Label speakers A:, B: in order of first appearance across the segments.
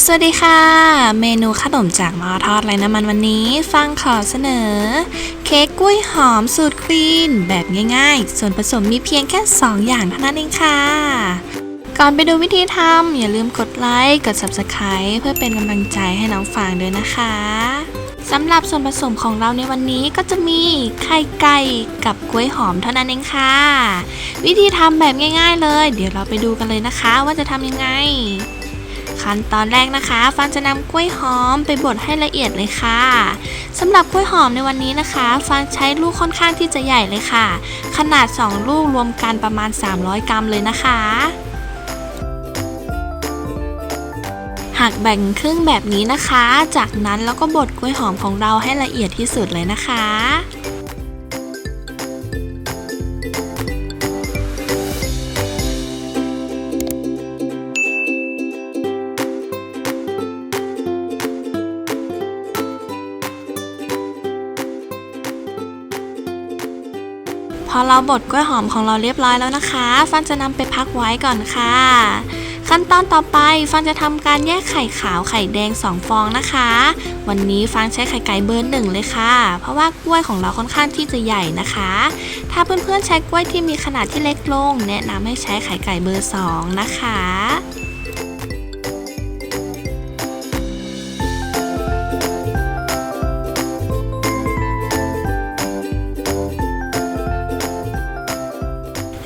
A: สวัสดีค่ะ เมนูขนมจากหม้อทอดไร้น้ำมันวันนี้ฟังขอเสนอ เค้กกล้วยหอมสูตรคลีน แบบง่ายๆ ส่วนผสมมีเพียงแค่ 2 อย่างเท่านั้นเองค่ะ ก่อนไปดูวิธีทำอย่าลืมกดไลค์กด Subscribe เพื่อเป็นกำลังใจให้น้องฟางด้วยนะคะสำหรับส่วนผสมของเราในวันนี้ก็จะมีไข่ไก่กับกล้วยหอมเท่านั้นเองค่ะ วิธีทำแบบง่าย ๆ เลย เดี๋ยวเราไปดูกันเลยนะคะว่าจะทำยังไง ขั้นตอนแรกนะคะ ฟังจะนำกล้วยหอมไปบดให้ละเอียดเลยค่ะสำหรับกล้วยหอมในวันนี้นะคะ ฟังใช้ลูกค่อนข้างที่จะใหญ่เลยค่ะ ขนาด 2 ลูกรวมกันประมาณ 300 กรัมเลยนะคะหักแบ่งครึ่งแบบนี้นะคะ จากนั้นแล้วก็บดกล้วยหอมของเราให้ละเอียดที่สุดเลยนะคะ พอเราบดกล้วยหอมของเราเรียบร้อยแล้วนะคะ ฟันจะนำไปพักไว้ก่อนค่ะ ขั้นตอนต่อไปฟันจะทำการแยกไข่ขาวไข่แดง 2 ฟองนะคะ วันนี้ฟังใช้ไข่ไก่เบอร์หนึ่งเลยค่ะ เพราะว่ากล้วยของเราค่อนข้างที่จะใหญ่นะคะ ถ้าเพื่อนๆใช้กล้วยที่มีขนาดที่เล็กลง แนะนำให้ใช้ไข่ไก่เบอร์ 2 นะคะ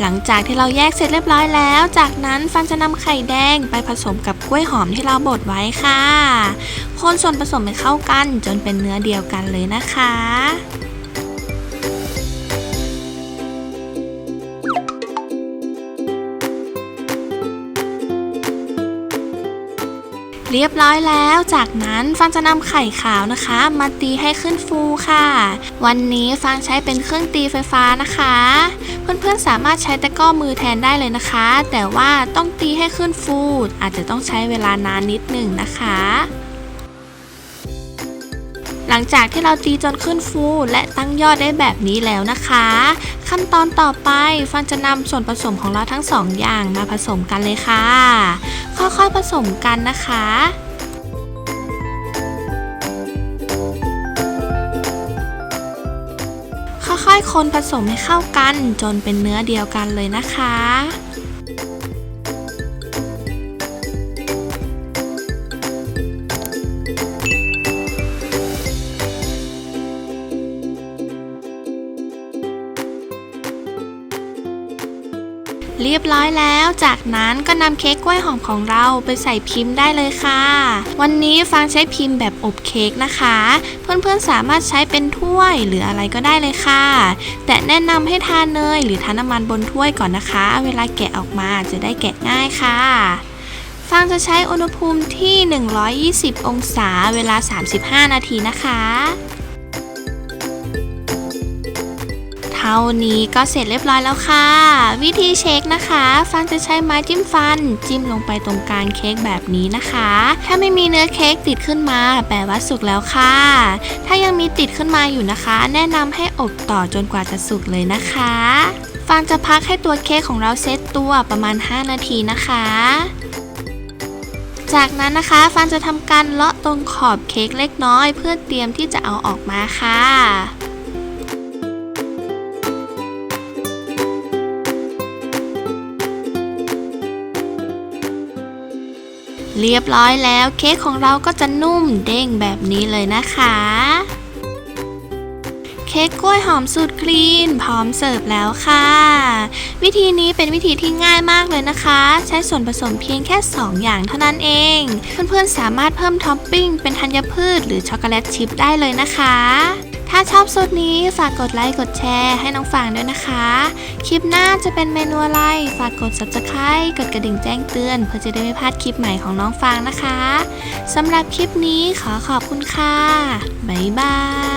A: หลังจากที่เราแยกเสร็จเรียบร้อยแล้ว จากนั้นฟันจะนำไข่แดงไปผสมกับกล้วยหอมที่เราบดไว้ค่ะ คนส่วนผสมให้เข้ากันจนเป็นเนื้อเดียวกันเลยนะคะ เรียบร้อยแล้ว จากนั้นฟางจะนำไข่ขาวนะคะ มาตีให้ขึ้นฟูค่ะ วันนี้ฟางใช้เป็นเครื่องตีไฟฟ้านะคะ เพื่อนๆสามารถใช้ตะกร้อมือแทนได้เลยนะคะ แต่ว่าต้องตีให้ขึ้นฟูอาจจะต้องใช้เวลานานนิดหนึ่งนะคะ หลังจากที่เราตีจนขึ้นฟูและตั้งยอดได้แบบนี้แล้วนะคะ ขั้นตอนต่อไปฟันจะนำส่วนผสมของเราทั้งสองอย่างมาผสมกันเลยค่ะ ค่อยๆผสมกันนะคะค่อยๆคนผสมให้เข้ากันจนเป็นเนื้อเดียวกันเลยนะคะ เรียบร้อยแล้ว จากนั้นก็นำเค้กกล้วยหอมของเราไปใส่พิมพ์ได้เลยค่ะ วันนี้ฟางใช้พิมพ์แบบอบเค้กนะคะ เพื่อนๆสามารถใช้เป็นถ้วยหรืออะไรก็ได้เลยค่ะ แต่แนะนำให้ทานเนยหรือทาน้ำมันบนถ้วยก่อนนะคะ เวลาแกะออกมาจะได้แกะง่ายค่ะฟางจะใช้อุณหภูมิที่ 120 องศา เวลา 35 นาทีนะคะ ท่านี้ก็เสร็จเรียบร้อยแล้วค่ะ วิธีเช็คนะคะ ฟังจะใช้ไม้จิ้มฟัน จิ้มลงไปตรงกลางเค้กแบบนี้นะคะ ถ้าไม่มีเนื้อเค้กติดขึ้นมาแปลว่าสุกแล้วค่ะ ถ้ายังมีติดขึ้นมาอยู่นะคะ แนะนำให้อบต่อจนกว่าจะสุกเลยนะคะฟังจะพักให้ตัวเค้กของเราเซตตัวประมาณ 5 นาทีนะคะ จากนั้นนะคะฟันจะทำการเลาะตรงขอบเค้กเล็กน้อย เพื่อเตรียมที่จะเอาออกมาค่ะ เรียบร้อยแล้วเค้กของเราก็จะนุ่มเด้งแบบนี้เลยนะคะ เค้กกล้วยหอมสูตรคลีน พร้อมเสิร์ฟแล้วค่ะ วิธีนี้เป็นวิธีที่ง่ายมากเลยนะคะ ใช้ส่วนผสมเพียงแค่ 2 อย่างเท่านั้นเอง เพื่อนๆสามารถเพิ่มท็อปปิ้งเป็นธัญพืชหรือช็อกโกแลตชิพได้เลยนะคะ ถ้าชอบสูตรนี้ฝากกดไลค์กดแชร์ให้น้องฟางด้วยนะคะ คลิปหน้าจะเป็นเมนูอะไร ฝากกด subscribe กดกระดิ่งแจ้งเตือน เพื่อจะได้ไม่พลาดคลิปใหม่ของน้องฟางนะคะสำหรับคลิปนี้ขอขอบคุณค่ะ บ๊ายบาย